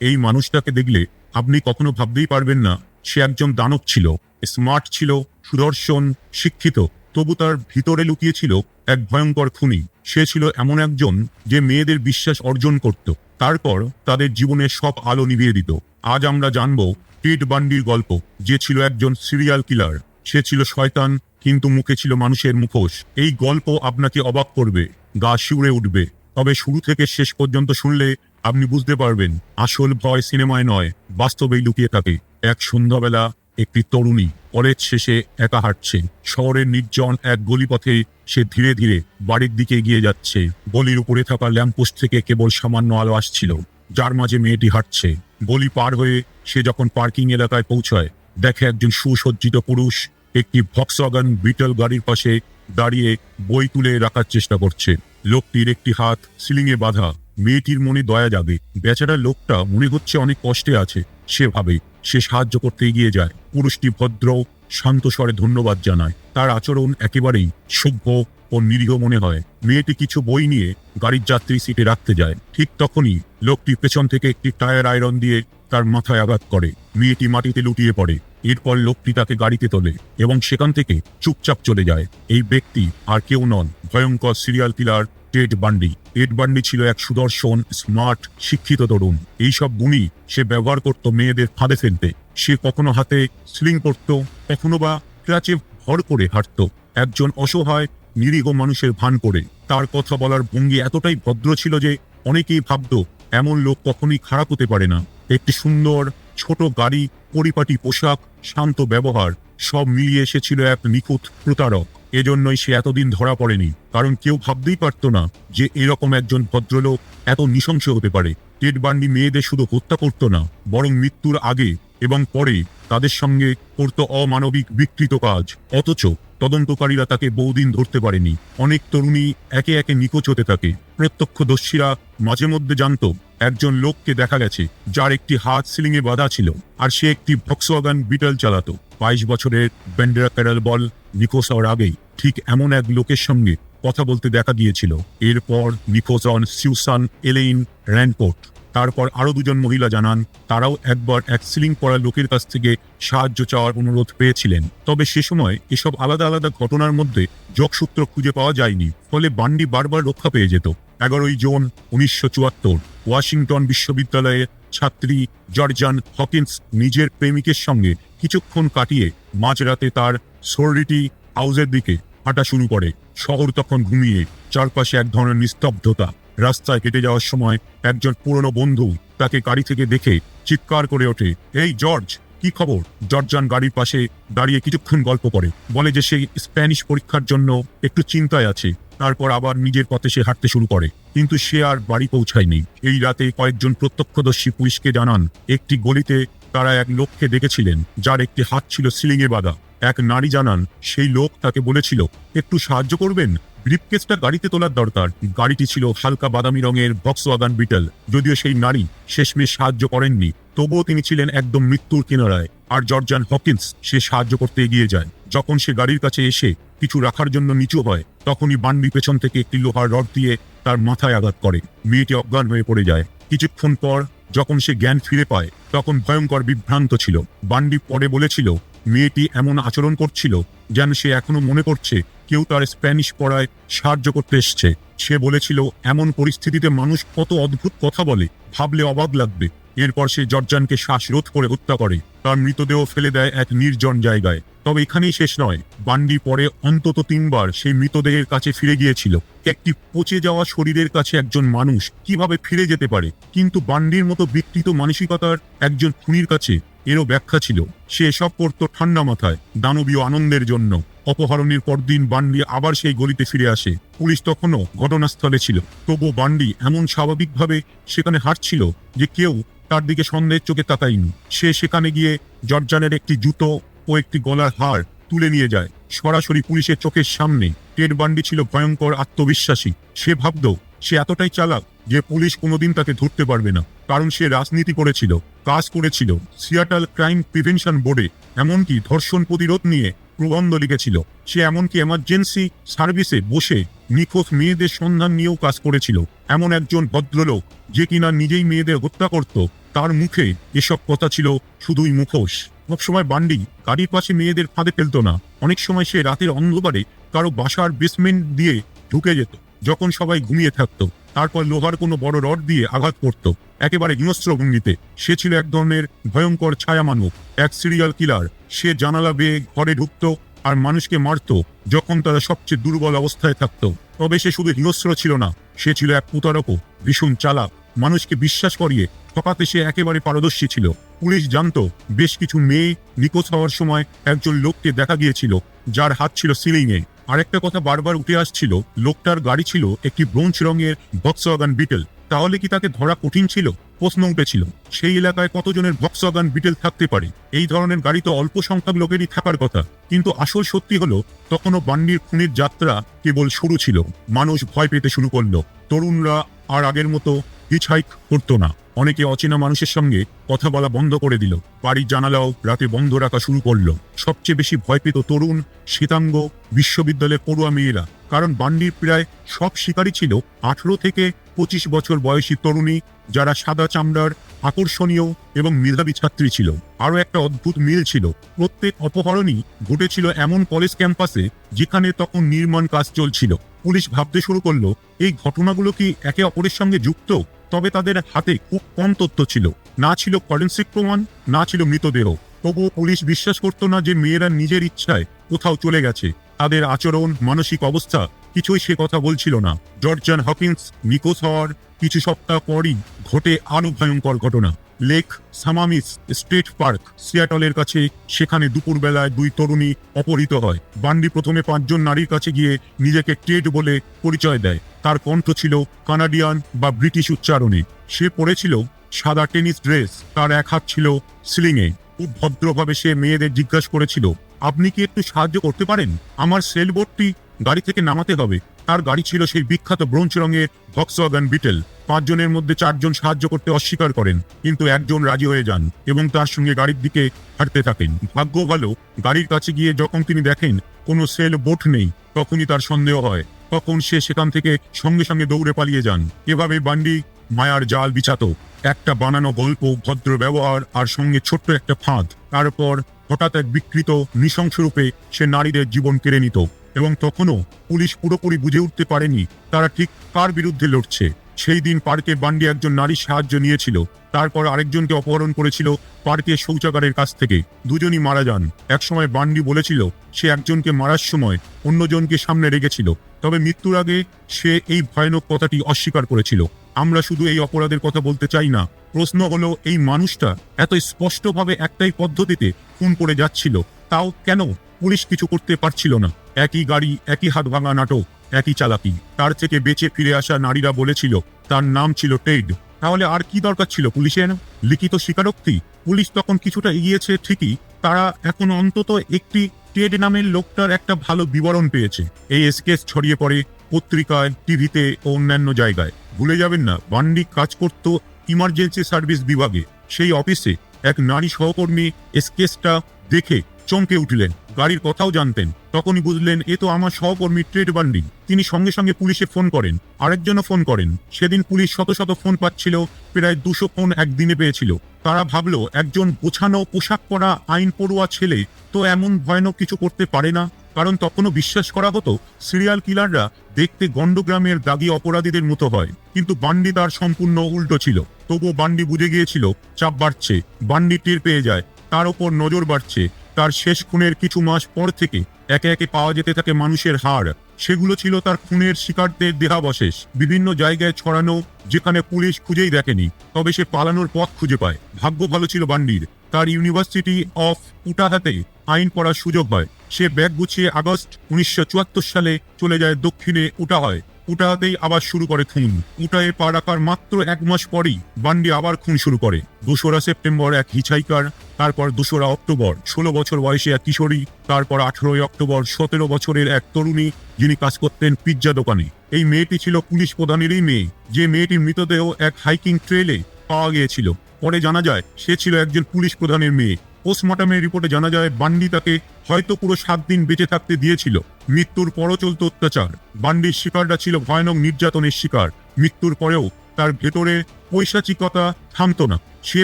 এই মানুষটাকে দেখলে আপনি কখনো ভাবতেই পারবেন না, সে একজন দানব ছিল স্মার্ট ছিল, সুদর্শন, শিক্ষিত, তবু তার ভিতরে লুকিয়েছিল এক ভয়ঙ্কর খুনি। সে ছিল এমন একজন যে মেয়েদের বিশ্বাস অর্জন করত। তারপর তাদের জীবনের সব আলো নিভিয়ে দিত। আজ আমরা জানব টিট বান্ডির গল্প, যে ছিল একজন সিরিয়াল কিলার সে ছিল শয়তান, কিন্তু মুখে ছিল মানুষের মুখোশ। এই গল্প আপনাকে অবাক করবে, গা শিউরে উঠবে। তবে শুরু থেকে শেষ পর্যন্ত শুনলে আপনি বুঝতে পারবেন, আসল ভয় সিনেমায় নয়, বাস্তবেই লুকিয়ে থাকে। এক সন্ধ্যাবেলা একটি তরুণী কলেজ শেষে একা হাঁটছে। শহরের নির্জন এক গলিপথে সে ধীরে ধীরে বাড়ির দিকে এগিয়ে যাচ্ছে। গলির উপরে থাকা ল্যাম্পোস্ট থেকে কেবল সামান্য আলো আসছিল, যার মাঝে মেয়েটি হাঁটছে। গলি পার হয়ে সে যখন পার্কিং এলাকায় পৌঁছায়, দেখে একজন সুসজ্জিত পুরুষ একটি ভক্সওয়াগন বিটল গাড়ির পাশে দাঁড়িয়ে বই তুলে রাখার চেষ্টা করছে। লোকটির একটি হাত সিলিংয়ে বাঁধা। মেয়েটির মনে দয়া যাবে বেচারা লোকটা মনে হচ্ছে অনেক কষ্টে আছে। সে ভাবে, সে সাহায্য করতে এগিয়ে যায়। পুরুষটি ভদ্র, শান্ত স্বরে ধন্যবাদ জানায়। তার আচরণ একেবারেই সভ্য ও নিরীহ মনে হয়। মেয়েটি কিছু বই নিয়ে গাড়ির যাত্রী সিটে রাখতে যায়। ঠিক তখনই লোকটি পেছন থেকে একটি টায়ার আয়রন দিয়ে তার মাথায় আঘাত করে। মেয়েটি মাটিতে লুটিয়ে পড়ে। এরপর লোকটি তাকে গাড়িতে তোলে এবং সেখান থেকে চুপচাপ চলে যায়। এই ব্যক্তি আর কেউ নন। ভয়ঙ্কর serial killer Ted Bundy. Ted Bundy ছিল এক সুদর্শন, স্মার্ট, শিক্ষিত তরুণ। এইসব গুণই সে ব্যবহার করত মেয়েদের ফাঁদে ফেলতে। সে কখনো হাতে স্লিং পরত, কখনো বা ক্রাচে ভর করে হাঁটত। একজন অসহায়, নিরীহ মানুষের ভান করে। তার কথা বলার ভঙ্গি এতটাই ভদ্র ছিল যে অনেকেই ভাবত, এমন লোক কখনোই খারাপ হতে পারে না। একটি সুন্দর, ছোট গাড়ি, পরিপাটি পোশাক, শান্ত ব্যবহার, সব মিলিয়ে এসেছিল এক নিখুঁত প্রতারক। এজন্যই সে এতদিন ধরা পড়েনি, কারণ কেউ ভাবতেই পারতো না যে এরকম একজন ভদ্রলোক এত নৃশংস হতে পারে। টেড বান্ডি মেয়েদের শুধু হত্যা করতো না, বরং মৃত্যুর আগে এবং পরে তাদের সঙ্গে করত অমানবিক বিকৃত কাজ। অথচ তদন্তকারীরা তাকে বহুদিন ধরতে পারেনি। অনেক তরুণী একে একে নিখোঁজ হতে থাকে। প্রত্যক্ষদর্শীরা মাঝে মধ্যে জানতো, একজন লোককে দেখা গেছে, যার একটি হাত সিলিংয়ে বাঁধা ছিল, আর সে একটি ভক্সওয়াগান বিটল চালাতো। বাইশ বছরের ব্যান্ডেরা প্যারাল বল নিখোঁজ হওয়ার আগেই ঠিক এমন এক লোকের সঙ্গে কথা বলতে দেখা গিয়েছিল। এরপর নিখোঁজ হন সিউসান এলেইন র্যানপোর্ট। তারপর আরও দুজন মহিলা জানান, তারাও একবার এক সিলিং পড়া লোকের কাছ থেকে সাহায্য চাওয়ার অনুরোধ পেয়েছিলেন। তবে সে সময় এসব আলাদা আলাদা ঘটনার মধ্যে যোগসূত্র খুঁজে পাওয়া যায়নি, ফলে বান্ডি বারবার রক্ষা পেয়ে যেত। এগারোই জুন উনিশশো চুয়াত্তর, ওয়াশিংটন বিশ্ববিদ্যালয়ের ছাত্রী জর্জান হকিন্স নিজের প্রেমিকের সঙ্গে কিছুক্ষণ কাটিয়ে মাঝরাতে তার সোরিটি হাউসের দিকে হাঁটা শুরু করে। শহর তখন ঘুমিয়ে চারপাশে এক ধরনের নিস্তব্ধতা। রাস্তায় কেটে যাওয়ার সময় একজন পুরনো বন্ধু তাকে গাড়ি থেকে দেখে চিৎকার করে ওঠে, এই জর্জ, কি খবর? জর্জান গাড়ির পাশে দাঁড়িয়ে কিছুক্ষণ গল্প করে। বলে যে সে স্প্যানিশ পরীক্ষার জন্য একটু চিন্তায় আছে। তারপর আবার নিজের পথে সে হাঁটতে শুরু করে। কিন্তু সে আর বাড়ি পৌঁছায়নি। এই রাতে কয়েকজন প্রত্যক্ষদর্শী পুলিশকে জানান, একটি গলিতে তারা এক লোককে দেখেছিলেন, যার একটি হাত ছিল সিলিংয়ে বাঁধা। এক নারী জানান, সেই লোক তাকে বলেছিল, একটু সাহায্য করবেন? ব্রিফকেসটা গাড়িতে তোলার দরকার। গাড়িটি ছিল হালকা বাদামি রঙের বক্সওয়াগান বিটল যদিও সেই নারী শেষমেশ সাহায্য করেননি, তবুও তিনি ছিলেন একদম মৃত্যুর কিনারায়। আর জর্জান হকিন্স, সে সাহায্য করতে এগিয়ে যায়। যখন সে গাড়ির কাছে এসে কিছু রাখার জন্য নিচু হয়, তখনই বান্ডি পেছন থেকে একটি লোহার রড দিয়ে তার মাথায় আঘাত করে। মেয়েটি অজ্ঞান হয়ে পড়ে যায়। কিছুক্ষণ পর, যখন সে জ্ঞান ফিরে পায়, তখন ভয়ঙ্কর বিভ্রান্ত ছিল। বান্ডি পরে বলেছিল মেয়েটি এমন আচরণ করছিল যেন সে এখনও মনে করছে কেউ তার স্প্যানিশ পড়ায় সাহায্য করতে এসছে। সে বলেছিল, এমন পরিস্থিতিতে মানুষ কত অদ্ভুত কথা বলে, ভাবলে অবাক লাগবে। এরপর সে জর্জানকে শ্বাসরোধ করে হত্যা করে। তার মৃতদেহ ফেলে দেয় এক নির্জন জায়গায়। তবে এখানেই শেষ নয় বান্ডি পরে অন্তত তিনবার সেই মৃতদেহের কাছে ফিরে গিয়েছিল। একটি পচে যাওয়া শরীরের কাছে একজন মানুষ কীভাবে ফিরে যেতে পারে? কিন্তু বান্ডির মতো বিকৃত মানসিকতার একজন খুনির কাছে এরও ব্যাখ্যা ছিল, সে এসব করত ঠান্ডা মাথায়, দানবীয় আনন্দের জন্য। অপহরণের পরদিন বান্ডি আবার সেই গলিতে ফিরে আসে। পুলিশ তখনও ঘটনাস্থলে ছিল। তবুও বান্ডি এমন স্বাভাবিকভাবে সেখানে হাঁটছিল যে কেউ তার দিকে সন্দেহের চোখে তাকায়নি। সে সেখানে গিয়ে জর্জানের একটি জুতো ও একটি গলার হার তুলে নিয়ে যায়। সরাসরি পুলিশের চোখের সামনে। টেড বান্ডি ছিল ভয়ঙ্কর আত্মবিশ্বাসী। সে ভাবত, সে এতটাই চালাক যে পুলিশ কোনোদিন তাকে ধরতে পারবে না, কারণ সে রাজনীতি করেছিল, কাজ করেছিল। সিয়াটাল ক্রাইম প্রিভেনশন বোর্ডে এমনকি ধর্ষণ প্রতিরোধ নিয়ে প্রবন্ধ লিখেছিল। সে এমনকি এমার্জেন্সি সার্ভিসে বসে নিখোঁজ মেয়েদের সন্ধান নিয়েও কাজ করেছিল। এমন একজন ভদ্রলোক যে কিনা নিজেই মেয়েদের হত্যা করত, তার মুখে এসব কথা ছিল শুধুই মুখোশ। সবসময় বান্ডি, গাড়ির পাশে মেয়েদের ফাঁদে ফেলতো না। অনেক সময় সে রাতের অন্ধকারে কারও বাসার বেসমেন্ট দিয়ে ঢুকে যেত, যখন সবাই ঘুমিয়ে থাকতো। তারপর লোহার কোনো বড় রড দিয়ে আঘাত করত। একেবারে হিংস্র ভঙ্গিতে। সে ছিল এক ধরনের ভয়ঙ্কর ছায়া মানব, এক সিরিয়াল কিলার সে জানালা বেয়ে ঘরে ঢুকতো আর মানুষকে মারতো যখন তারা সবচেয়ে দুর্বল অবস্থায় থাকতো। তবে সে শুধু হিংস্র ছিল না, সে ছিল এক প্রতারকও ভীষণ চালাক। মানুষকে বিশ্বাস করিয়ে ঠকাতে সে একেবারে পারদর্শী ছিল। পুলিশ জানতো, বেশ কিছু মেয়ে নিখোঁজ হওয়ার সময় একজন লোককে দেখা গিয়েছিল, যার হাত ছিল সিলিংয়ে। আরেকটা কথা বারবার উঠে আসছিল, লোকটার গাড়ি ছিল একটি ব্রোঞ্জ রঙের বক্সওয়াগান বিটেল তাহলে কি তাকে ধরা কঠিন ছিল? প্রশ্ন উঠেছিল। সেই এলাকায় কতজনের ভক্সওয়াগান বিটেল থাকতে পারে? এই ধরনের গাড়ি তো অল্প সংখ্যক লোকেরই থাকার কথা। কিন্তু আসল সত্যি হলো, তখনও বান্ডির খুনের যাত্রা কেবল শুরু ছিল। মানুষ ভয় পেতে শুরু করল। তরুণরা আর আগের মতো হিচহাইক করতো না। অনেকে অচেনা মানুষের সঙ্গে কথা বলা বন্ধ করে দিল। বাড়ির জানালাও রাতে বন্ধ রাখা শুরু করল। সবচেয়ে বেশি ভয় পেত তরুণ, শ্বেতাঙ্গ, বিশ্ববিদ্যালয়ের পড়ুয়া মেয়েরা। কারণ বান্ডির প্রায় সব শিকারী ছিল আঠারো থেকে পঁচিশ বছর বয়সী তরুণী, যারা সাদা চামড়ার, আকর্ষণীয় এবং মেধাবী ছাত্রী ছিল। আরও একটা অদ্ভুত মিল ছিল। প্রত্যেক অপহরণই ঘটেছিল এমন কলেজ ক্যাম্পাসে যেখানে তখন নির্মাণ কাজ চলছিল। পুলিশ ভাবতে শুরু করল, এই ঘটনাগুলো কি একে অপরের সঙ্গে যুক্ত? তবে তাদের হাতে খুব কম তথ্য ছিল। না ছিল ফরেন্সিক প্রমাণ, না ছিল মৃতদেহ। তবুও পুলিশ বিশ্বাস করতো না যে মেয়েরা নিজের ইচ্ছায় কোথাও চলে গেছে। তাদের আচরণ, মানসিক অবস্থা কিছুই সে কথা বলছিল না। জর্জান হকিন্স নিখোঁজ হওয়ার কিছু সপ্তাহ পরই ঘটে আরও ভয়ঙ্কর ঘটনা। লেক সামামিস স্টেট পার্ক, সিয়াটলের কাছে, সেখানে দুপুরবেলায় দুই তরুণী অপহৃত হয়। বান্ডি প্রথমে পাঁচজন নারীর কাছে গিয়ে নিজেকে টেড বলে পরিচয় দেয়। তার কণ্ঠ ছিল কানাডিয়ান বা ব্রিটিশ উচ্চারণে। সে পড়েছিল সাদা টেনিস ড্রেস, তার এক হাত ছিল সিলিংয়ে। খুব ভদ্রভাবে সে মেয়েদের জিজ্ঞাসা করেছিল, আপনি কি একটু সাহায্য করতে পারেন? আমার সেলবোর্ডটি গাড়ি থেকে নামাতে হবে। তার গাড়ি ছিল সেই বিখ্যাত ব্রোঞ্জ রঙের ভক্সওয়াগান বিটেল পাঁচজনের মধ্যে চারজন সাহায্য করতে অস্বীকার করেন, কিন্তু একজন রাজি হয়ে যান এবং তার সঙ্গে গাড়ির দিকে হাঁটতে থাকেন। ভাগ্য ভালো, গাড়ির কাছে গিয়ে যখন তিনি দেখেন কোনো সেল বোট নেই, তখনই তার সন্দেহ হয়। তখন সে সেখান থেকে সঙ্গে সঙ্গে দৌড়ে পালিয়ে যান। এভাবে বান্ডি মায়ার জাল বিছাতো। একটা বানানো গল্প, ভদ্র ব্যবহার আর সঙ্গে ছোট্ট একটা ফাঁদ। তারপর হঠাৎ এক বিকৃত, নৃশংসরূপে সে নারীদের জীবন কেড়ে নিত। এবং তখনও পুলিশ পুরোপুরি বুঝে উঠতে পারেনি তারা ঠিক কার বিরুদ্ধে লড়ছে। সেই দিন পার্কে বান্ডি একজন নারীর সাহায্য নিয়েছিল। তারপর আরেকজনকে অপহরণ করেছিল পার্কের শৌচাগারের কাছ থেকে। দুজনই মারা যান। একসময় বান্ডি বলেছিল, সে একজনকে মারার সময় অন্যজনকে সামনে রেখেছিল। তবে মৃত্যুর আগে সে এই ভয়ানক কথাটি অস্বীকার করেছিল। আমরা শুধু এই অপরাধের কথা বলতে চাই না। প্রশ্ন হলো, এই মানুষটা এত স্পষ্টভাবে একটাই পদ্ধতিতে খুন করে যাচ্ছিল। তাও কেন? পুলিশ কিছু করতে পারছিল না। একই গাড়ি, একই হাত ভাঙা নাটক, একই চালাকি। তার থেকে বেঁচে ফিরে আসা নারীরা বলেছিল, তার নাম ছিল টেড তাহলে আর কি দরকার ছিল পুলিশের? লিখিত স্বীকারোক্তি? পুলিশ তখন কিছুটা এগিয়েছে ঠিকই, তারা এখন অন্তত একটি টেড নামের লোকটার একটা ভালো বিবরণ পেয়েছে। এই স্কেচ ছড়িয়ে পড়ে পত্রিকায়, টিভিতে ও অন্যান্য জায়গায়। ভুলে যাবেন না, বান্ডি কাজ করত ইমার্জেন্সি সার্ভিস বিভাগে। সেই অফিসে এক নারী সহকর্মী স্কেচটা দেখে চমকে উঠলেন। গাড়ির কথাও জানতেন। তখনই বুঝলেন, এ তো আমার সহকর্মী ট্রেড বান্ডি। তিনি সঙ্গে সঙ্গে পুলিশে ফোন করেন। আরেকজনও ফোন করেন। সেদিন পুলিশ শত শত ফোন পাচ্ছিল, প্রায় দুশো ফোন একদিনে পেয়েছিল। তারা ভাবলো, একজন গোছানো পোশাক পরা আইন পড়ুয়া ছেলে তো এমন ভয়ানক কিছু করতে পারে না। কারণ তখনও বিশ্বাস করা হতো, সিরিয়াল কিলাররা দেখতে গণ্ডগ্রামের দাগি অপরাধীদের মতো হয়। কিন্তু বান্ডি তার সম্পূর্ণ উল্টো ছিল। তবুও বান্ডি বুঝে গিয়েছিল, চাপ বাড়ছে, বান্ডি টের পেয়ে যায়, তার ওপর নজর বাড়ছে। তার শেষ খুনের কিছু মাস পর থেকে একে একে পাওয়া যেতে থাকে মানুষের হাড়। সেগুলো ছিল তার খুনের শিকারদের দেহাবশেষ। বিভিন্ন জায়গায় ছড়ানো, যেখানে পুলিশ খুঁজেই দেখেনি, তবে সে পালানোর পথ খুঁজে পায়। ভাগ্য ভালো ছিল বান্ডির। তার ইউনিভার্সিটি অফ উটাহাতে আইন পড়ার সুযোগ হয়। সে ব্যাগ গুছিয়ে আগস্ট উনিশশো চুয়াত্তর সালে চলে যায় দক্ষিণে উটা হয় উটাহাতেই আবার শুরু করে খুন। উটায়ে পা রাখার মাত্র এক মাস পরেই বান্ডি আবার খুন শুরু করে। দোসরা সেপ্টেম্বর এক হিচাইকার, তারপর দোসরা অক্টোবর, ষোলো বছর বয়সে এক কিশোরী, তারপর আঠেরোই অক্টোবর, সতেরো বছরের এক তরুণী যিনি কাজ করতেন পিৎজা দোকানে। এই মেয়েটি ছিল পুলিশ প্রধানেরই মেয়ে। যে মেয়েটির মৃতদেহ এক হাইকিং ট্রেলে পাওয়া গিয়েছিল। পরে জানা যায়, সে ছিল একজন পুলিশ প্রধানের মেয়ে। পোস্টমর্টমের রিপোর্টে জানা যায়, বান্ডি তাকে হয়তো পুরো সাত দিন বেঁচে থাকতে দিয়েছিল। মৃত্যুর পরও চলত অত্যাচার। বান্ডির শিকাররা ছিল ভয়ানক নির্যাতনের শিকার। মৃত্যুর পরেও তার ভেতরে পৈশাচিকতা থামতো না। সে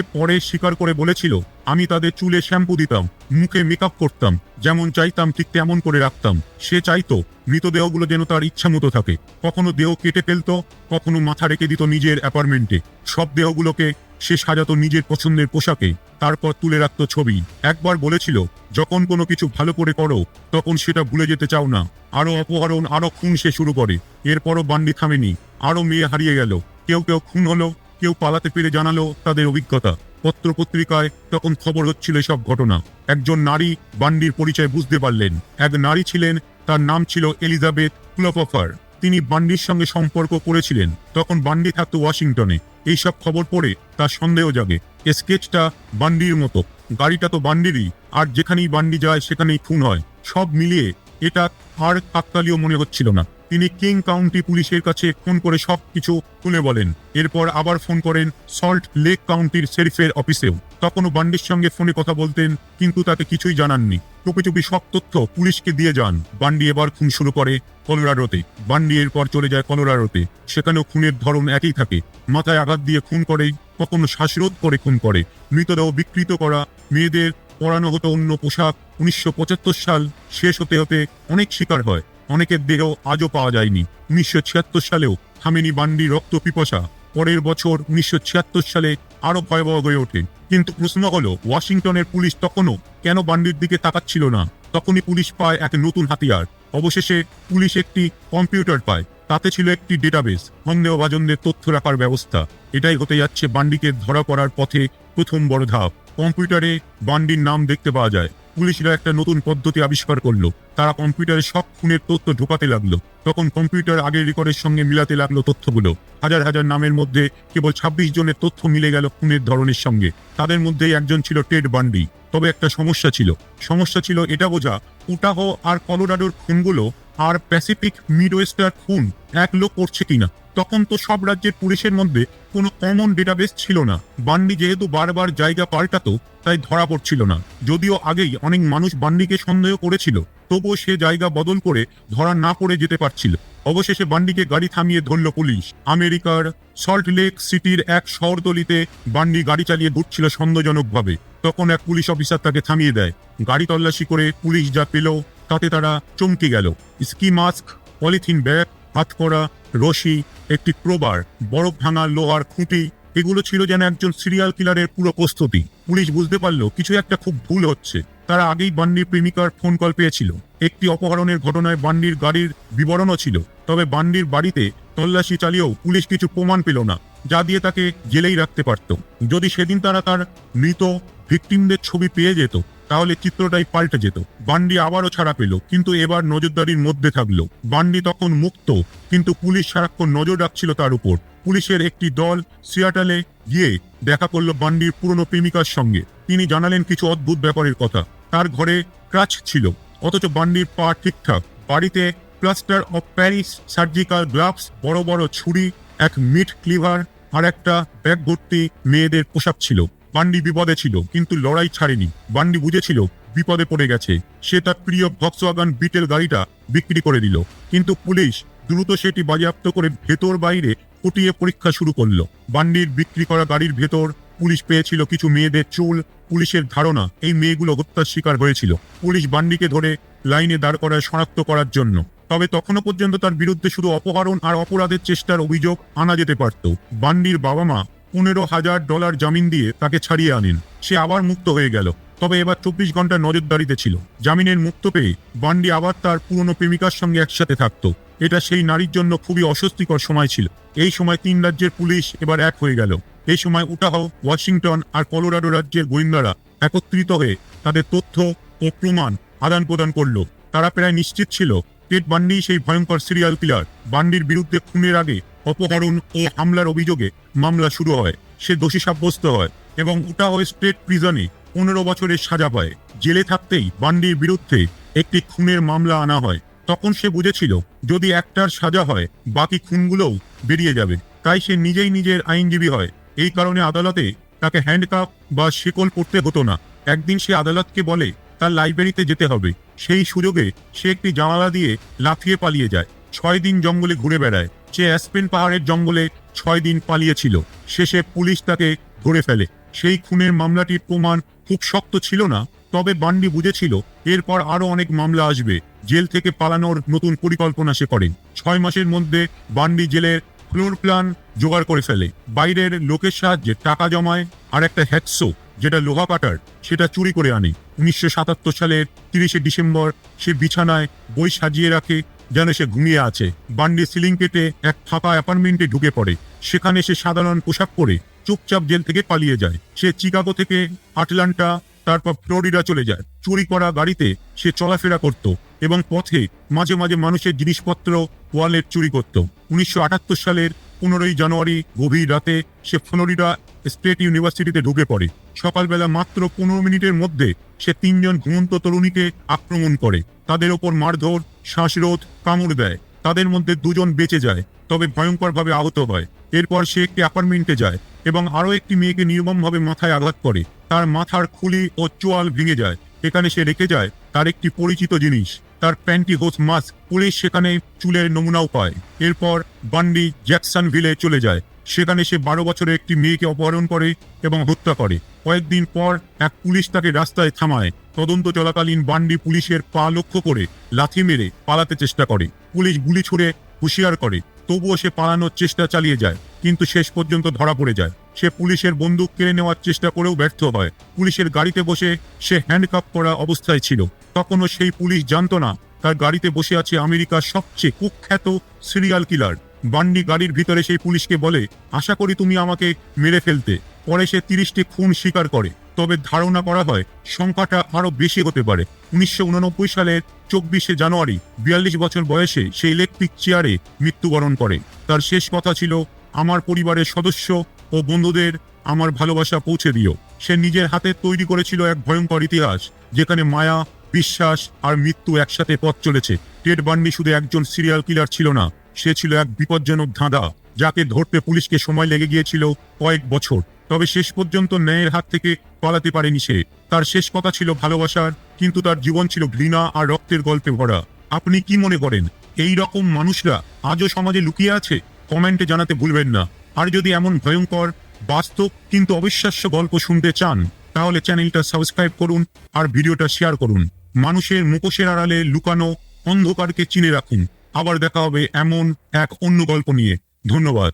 পরে স্বীকার করে বলেছিল, আমি তাদের চুলে শ্যাম্পু দিতাম, মুখে মেকআপ করতাম, যেমন চাইতাম ঠিক তেমন করে রাখতাম। সে চাইতো মৃতদেহগুলো যেন তার ইচ্ছা মতো থাকে। কখনো দেহ কেটে ফেলতো, কখনো মাথা রেখে দিত নিজের অ্যাপার্টমেন্টে সব দেহগুলোকে সে সাজাতো নিজের পছন্দের পোশাকে, তারপর তুলে রাখতো ছবি। একবার বলেছিল, যখন কোনো কিছু ভালো করে করো, তখন সেটা ভুলে যেতে চাও না। আরও অপহরণ, আরও খুন সে শুরু করে। এরপরও বান্ডি থামেনি, আরও মেয়ে হারিয়ে গেল। কেউ কেউ খুন হলো, কেউ পালাতে পেরে জানালো তাদের অভিজ্ঞতা। পত্র পত্রিকায় তখন খবর হচ্ছিল সব ঘটনা। একজন নারী বান্ডির পরিচয় বুঝতে পারলেন। এক নারী ছিলেন, তার নাম ছিল এলিজাবেথ ক্লোপফার তিনি বান্ডির সঙ্গে সম্পর্ক করেছিলেন। তখন বান্ডি থাকতো ওয়াশিংটনে। এইসব খবর পড়ে তার সন্দেহ জাগে। স্কেচটা বান্ডির মতো। গাড়িটা তো বান্ডিরই। আর যেখানেই বান্ডি যায়, সেখানেই খুন হয়। সব মিলিয়ে এটা আর কাকতালীয় মনে হচ্ছিল না। তিনি কিং কাউন্টি পুলিশের কাছে ফোন করে সব কিছু খুলে বলেন। এরপর আবার ফোন করেন সল্ট লেক কাউন্টির শেরিফের অফিসেও। তখনও বান্ডির সঙ্গে ফোনে কথা বলতেন, কিন্তু তাকে কিছুই জানাননি। চুপি সব তথ্য পুলিশকে দিয়ে যান। বান্ডি এবার খুন শুরু করে কলোরাডোতে বান্ডি এরপর চলে যায় কলোরাডোতে সেখানেও খুনের ধরন একই থাকে। মাথায় আঘাত দিয়ে খুন করেই কখনো শ্বাসরোধ করে খুন করে। মৃতদেহ বিকৃত করা, মেয়েদের পরানো হতো অন্য পোশাক। উনিশশো পঁচাত্তর সাল শেষ হতে হতে অনেক শিকার হয়। অনেকের দেহ আজও পাওয়া যায়নি। উনিশশো ছিয়াত্তর সালেও থামেনি বান্ডি রক্ত পিপসা। পরের বছর উনিশশো ছিয়াত্তর সালে আরও ভয়াবহ হয়ে ওঠে। কিন্তু প্রশ্ন হলো, ওয়াশিংটনের পুলিশ তখনও কেন বান্ডির দিকে তাকাচ্ছিল না? তখনই পুলিশ পায় এক নতুন হাতিয়ার। অবশেষে পুলিশ একটি কম্পিউটার পায়। তাতে ছিল একটি ডেটাবেস, সন্দেহভাজনদের তথ্য রাখার ব্যবস্থা। এটাই হতে যাচ্ছে বান্ডিকে ধরা পড়ার পথে প্রথম বড় ধাপ। কম্পিউটারে বান্ডির নাম দেখতে পাওয়া যায়। পুলিশরা একটা নতুন পদ্ধতি আবিষ্কার করল। তারা কম্পিউটারে সব খুনের তথ্য ঢোকাতে লাগল। তখন কম্পিউটার আগের রেকর্ডের সঙ্গে মিলাতে লাগল তথ্যগুলো। হাজার হাজার নামের মধ্যে কেবল ছাব্বিশ জনের তথ্য মিলে গেল খুনের ধরনের সঙ্গে। তাদের মধ্যে একজন ছিল টেড বান্ডি। তবে একটা সমস্যা ছিল। সমস্যা ছিল এটা বোঝা, উটাহ আর কলোরাডোর খুনগুলো আর প্যাসিফিক মিডওয়েস্টার খুন এক লোক করছে কিনা? তখন তো সব রাজ্যের পুলিশের মধ্যে কোনো কমন ডেটাবেস ছিল না। বান্ডি যেহেতু বারবার জায়গা পাল্টাতো, তাই ধরা পড়ছিল না। যদিও আগেই অনেক মানুষ বান্ডিকে সন্দেহ করেছিল, তবুও সে জায়গা বদল করে ধরা না পড়ে যেতে পারছিল। অবশেষে বান্ডিকে গাড়ি থামিয়ে ধরল পুলিশ। আমেরিকার সল্ট লেক সিটির এক শহরতলিতে বান্ডি গাড়ি চালিয়ে ঘুরছিল সন্দেহজনকভাবে। তখন এক পুলিশ অফিসার তাকে থামিয়ে দেয়। গাড়ি তল্লাশি করে পুলিশ যা পেল তাতে তারা চমকে গেল। স্কি মাস্ক, পলিথিন ব্যাগ হাতকড়া রশি, একটি ক্রোবার, বরফ ভাঙা লোহার খুঁটি, এগুলো ছিল যেন একজন সিরিয়াল কিলারের পুরো প্রস্তুতি। পুলিশ বুঝতে পারল, কিছু একটা খুব ভুল হচ্ছে। তারা আগেই বান্ডির প্রেমিকার ফোন কল পেয়েছিল। একটি অপহরণের ঘটনায় বান্ডির গাড়ির বিবরণও ছিল। তবে বান্ডির বাড়িতে তল্লাশি চালিয়েও পুলিশ কিছু প্রমাণ পেল না, যা দিয়ে তাকে জেলেই রাখতে পারত। যদি সেদিন তারা তার মৃত ভিকটিমদের ছবি পেয়ে যেত তাহলে চিত্রটাই পাল্টে যেত। বান্ডি আবারও ছাড়া পেল, কিন্তু এবার নজরদারির মধ্যে থাকল। বান্ডি তখন মুক্ত, কিন্তু পুলিশ সারাক্ষণ নজর রাখছিল তার উপর। পুলিশের একটি দল সিয়াটালে গিয়ে দেখা করল বান্ডির পুরনো প্রেমিকার সঙ্গে। তিনি জানালেন কিছু অদ্ভুত ব্যাপারের কথা। তার ঘরে ক্রাচ ছিল, অথচ বান্ডির পা ঠিকঠাক। বাড়িতে plaster of Paris, surgical gloves, বড় বড় ছুরি, এক মিট ক্লিভার আর একটা ব্যাগ ভর্তি মেয়েদের পোশাক ছিল। বান্ডি বিপদে ছিল, কিন্তু লড়াই ছাড়েনি। বান্ডি বুঝেছিল, বিপদে পড়ে গেছে। সে তার প্রিয় ভক্সওয়াগান বিটেল গাড়িটা বিক্রি করে দিল, কিন্তু পুলিশ দ্রুত সেটি বাজেয়াপ্ত করে ভেতর বাইরে ফুটিয়ে পরীক্ষা শুরু করল। বান্ডির বিক্রি করা গাড়ির ভেতর পুলিশ পেয়েছিল কিছু মেয়েদের চুল, পুলিশের ধারণা, এই মেয়েগুলো হত্যার শিকার হয়েছিল। পুলিশ বান্ডিকে ধরে লাইনে দাঁড় করায় শনাক্ত করার জন্য। তবে তখনও পর্যন্ত তার বিরুদ্ধে শুধু অপহরণ আর অপরাধের চেষ্টার অভিযোগ আনা যেতে পারত। বান্ডির বাবা মা পনেরো হাজার ডলার জামিন দিয়ে তাকে ছাড়িয়ে আনেন। সে আবার মুক্ত হয়ে গেল। তবে এবার চব্বিশ ঘণ্টা নজরদারিতে ছিল। জামিনের মুক্ত পেয়ে বান্ডি আবার তার পুরনো প্রেমিকার সঙ্গে একসাথে থাকত। এটা সেই নারীর জন্য খুবই অস্বস্তিকর সময় ছিল। এই সময় তিন রাজ্যের পুলিশ এবার এক হয়ে গেল। এই সময় উটাহ, ওয়াশিংটন আর কলোরাডো রাজ্যের গোয়েন্দারা একত্রিত হয়ে তাদের তথ্য ও প্রমাণ আদান প্রদান করল। তারা প্রায় নিশ্চিত ছিল টেড বান্ডি সেই ভয়ঙ্কর সিরিয়াল কিলার বান্ডির বিরুদ্ধে খুনের আগে অপহরণ ও হামলার অভিযোগে মামলা শুরু হয়। সে দোষী সাব্যস্ত হয় এবং উটাহ স্টেট প্রিজনে পনেরো বছরের সাজা পায়। জেলে থাকতেই বান্ডির বিরুদ্ধে একটি খুনের মামলা আনা হয়। তখন সে বুঝেছিল, যদি একটার সাজা হয়, বাকি খুনগুলোও বেরিয়ে যাবে। তাই সে নিজেই নিজের আইনজীবী হয়। এই কারণে আদালতে তাকে হ্যান্ডকাপ বা শিকল পড়তে হতো না। একদিন সে আদালতকে বলে, তার লাইব্রেরিতে যেতে হবে। সেই সুযোগে সে একটি জানালা দিয়ে লাফিয়ে পালিয়ে যায়। ছয় দিন জঙ্গলে ঘুরে বেড়ায়। সে অ্যাসপেন পাহাড়ের জঙ্গলে ছয় দিন পালিয়েছিল, শেষে পুলিশ তাকে ধরে ফেলে। সেই খুনের মামলাটির প্রমাণ খুব শক্ত ছিল না, তবে বান্ডি বুঝেছিল এরপর আরও অনেক মামলা আসবে, জেল থেকে পালানোর নতুন পরিকল্পনা সে করেন। ছয় মাসের মধ্যে বান্ডি জেলের ফ্লোর প্ল্যান জোগাড় করে ফেলে। বাইরের লোকের সাহায্যে টাকা জমায় আর একটা হ্যাকসো যেটা লোহা কাটার, সেটা চুরি করে আনে। উনিশশো সাতাত্তর সালের তিরিশে ডিসেম্বর সে বিছানায় বই সাজিয়ে রাখে যেন সে ঘুমিয়ে আছে। বান্ডি সিলিং কেটে এক ফাঁকা অ্যাপার্টমেন্টে ঢুকে পড়ে। সেখানে সে সাধারণ পোশাক পরে চুপচাপ জেল থেকে পালিয়ে যায়। সে চিকাগো থেকে আটলান্টা, তারপর ফ্লোরিডা চলে যায়। চুরি করা গাড়িতে সে চলাফেরা করত এবং পথে মাঝে মাঝে মানুষের জিনিসপত্র, ওয়ালেট চুরি করত। উনিশশো আটাত্তর সালের পনেরোই জানুয়ারি গভীর রাতে সে ফ্লোরিডা স্টেট ইউনিভার্সিটিতে ঢুকে পড়ে। সকালবেলা মাত্র পনেরো মিনিটের মধ্যে সে তিনজন ঘুমন্ত তরুণীকে আক্রমণ করে। তাদের ওপর মারধর, শ্বাসরোধ, কামড় দেয়। তাদের মধ্যে দুজন বেঁচে যায়, তবে ভয়ঙ্করভাবে আহত হয়। এরপর সে একটি অ্যাপার্টমেন্টে যায় এবং আরও একটি মেয়েকে নির্মমভাবে মাথায় আঘাত করে। তার মাথার খুলি ও চোয়াল ভেঙে যায়। এখানে সে রেখে যায় তার একটি পরিচিত জিনিস। তার প্যান্টি হোস মাস্ক পুলিশ সেখানে চুলের নমুনাও পায়। এরপর বান্ডি জ্যাকসন ভিলে চলে যায়। সেখানে সে বারো বছরের একটি মেয়েকে অপহরণ করে এবং হত্যা করে। কয়েকদিন পর এক পুলিশ তাকে রাস্তায় থামায়। তদন্ত চলাকালীন বান্ডি পুলিশের পা লক্ষ্য করে লাথি মেরে পালাতে চেষ্টা করে। পুলিশ গুলি ছুড়ে হুঁশিয়ার করে, তবুও সে পালানোর চেষ্টা চালিয়ে যায়, কিন্তু শেষ পর্যন্ত ধরা পড়ে যায়। সে পুলিশের বন্দুক কেড়ে নেওয়ার চেষ্টা করেও ব্যর্থ হয়। পুলিশের গাড়িতে বসে সে হ্যান্ডকাপ করা অবস্থায় ছিল। তখনও সেই পুলিশ জানতো না, তার গাড়িতে বসে আছে আমেরিকার সবচেয়ে কুখ্যাত সিরিয়াল কিলার। বান্ডি গাড়ির ভিতরে সেই পুলিশকে বলে, আশা করি তুমি আমাকে মেরে ফেলতে। পরে সে তিরিশটি খুন স্বীকার করে। তবে ধারণা করা হয়, সংখ্যাটা আরও বেশি হতে পারে। উনিশশো উননব্বই সালের চব্বিশে জানুয়ারি, বিয়াল্লিশ বছর বয়সে সে ইলেকট্রিক চেয়ারে মৃত্যুবরণ করে। তার শেষ কথা ছিল, আমার পরিবারের সদস্য ও বন্ধুদের আমার ভালোবাসা পৌঁছে দিও। সে নিজের হাতে তৈরি করেছিল এক ভয়ঙ্কর ইতিহাস, যেখানে মায়া বিশ্বাস আর মৃত্যু একসাথে পথ চলেছে। টেড বান্ডি শুধু একজন সিরিয়াল কিলার ছিল না, সে ছিল এক বিপজ্জনক ধাঁধা, যাকে ধরতে পুলিশকে সময় লেগে গিয়েছিল কয়েক বছর। তবে শেষ পর্যন্ত ন্যায়ের হাত থেকে পালাতে পারেনি সে। তার শেষ কথা ছিল ভালোবাসার, কিন্তু তার জীবন ছিল ঘৃণা আর রক্তের গল্পে ভরা। আপনি কি মনে করেন, এই রকম মানুষরা আজও সমাজে লুকিয়ে আছে? কমেন্টে জানাতে ভুলবেন না। আর যদি এমন ভয়ঙ্কর, বাস্তব, কিন্তু অবিশ্বাস্য গল্প শুনতে চান, তাহলে চ্যানেলটা সাবস্ক্রাইব করুন আর ভিডিওটা শেয়ার করুন। মানুষের মুখোশের আড়ালে লুকানো অন্ধকারকে চিনে রাখুন। আবার দেখা হবে এমন এক অন্য গল্প নিয়ে। ধন্যবাদ।